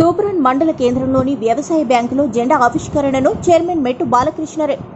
తూప్రన్ మండల కేంద్రంలోని వ్యవసాయ బ్యాంకులో జెండా ఆవిష్కరణను చైర్మన్ మెట్టు బాలకృష్ణారెడ్డి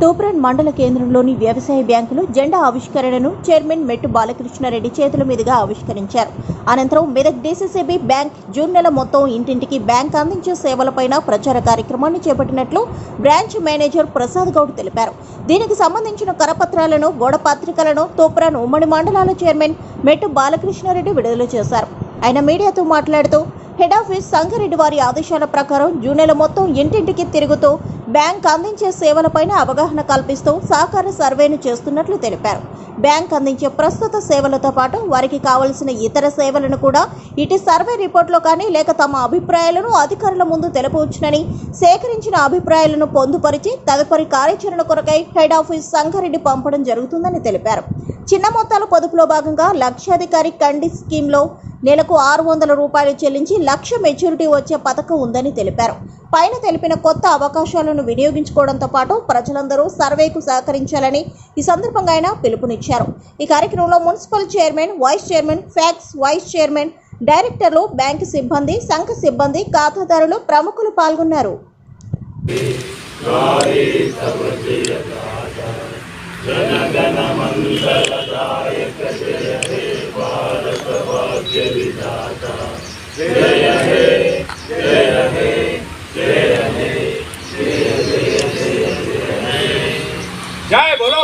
తూప్రన్ మండల కేంద్రంలోని వ్యవసాయ బ్యాంకులో జెండా ఆవిష్కరణను చైర్మన్ మెట్టు బాలకృష్ణారెడ్డి చేతుల మీదుగా ఆవిష్కరించారు. అనంతరం మెదక్ డీసీసీబీ బ్యాంక్ జూన్ నెల మొత్తం ఇంటింటికి బ్యాంక్ అందించే సేవలపైన ప్రచార కార్యక్రమాన్ని చేపట్టినట్లు బ్రాంచ్ మేనేజర్ ప్రసాద్ గౌడ్ తెలిపారు. దీనికి సంబంధించిన కరపత్రాలను గోడ పత్రికలను తూప్రాన్ ఉమ్మడి మండలాల చైర్మన్ మెట్టు బాలకృష్ణారెడ్డి విడుదల చేశారు. ఆయన మీడియాతో మాట్లాడుతూ హెడ్ ఆఫీస్ సంగారెడ్డి వారి ఆదేశాల ప్రకారం జూన్ నెల మొత్తం ఇంటింటికి తిరుగుతూ బ్యాంక్ అందించే సేవలపైన అవగాహన కల్పిస్తూ సహకార సర్వేను చేస్తున్నట్లు తెలిపారు. బ్యాంక్ అందించే ప్రస్తుత సేవలతో పాటు వారికి కావలసిన ఇతర సేవలను కూడా ఇటు సర్వే రిపోర్ట్లో కానీ లేక తమ అభిప్రాయాలను అధికారుల ముందు తెలపవచ్చునని సేకరించిన అభిప్రాయాలను పొందుపరిచి తదుపరి కార్యాచరణ కొరకై హెడ్ ఆఫీస్ సంగారెడ్డి పంపడం జరుగుతుందని తెలిపారు. చిన్న మొత్తాల పొదుపులో భాగంగా లక్షాధికారి కండి స్కీమ్లో నెలకు ఆరు వందల రూపాయలు చెల్లించి లక్ష మెచ్యూరిటీ వచ్చే పథకం ఉందని తెలిపారు. పైన తెలిపిన కొత్త అవకాశాలను వినియోగించుకోవడంతో పాటు ప్రజలందరూ సర్వేకు సహకరించాలని ఈ సందర్భంగా ఆయన పిలుపునిచ్చారు. ఈ కార్యక్రమంలో municipal chairman vice chairman PACS vice chairman డైరెక్టర్లు బ్యాంకు సిబ్బంది సంఘ సిబ్బంది ఖాతాదారులు ప్రముఖులు పాల్గొన్నారు. જય વિધાતા જય હે જય હે જય હે જય હે જય હે જય બોલો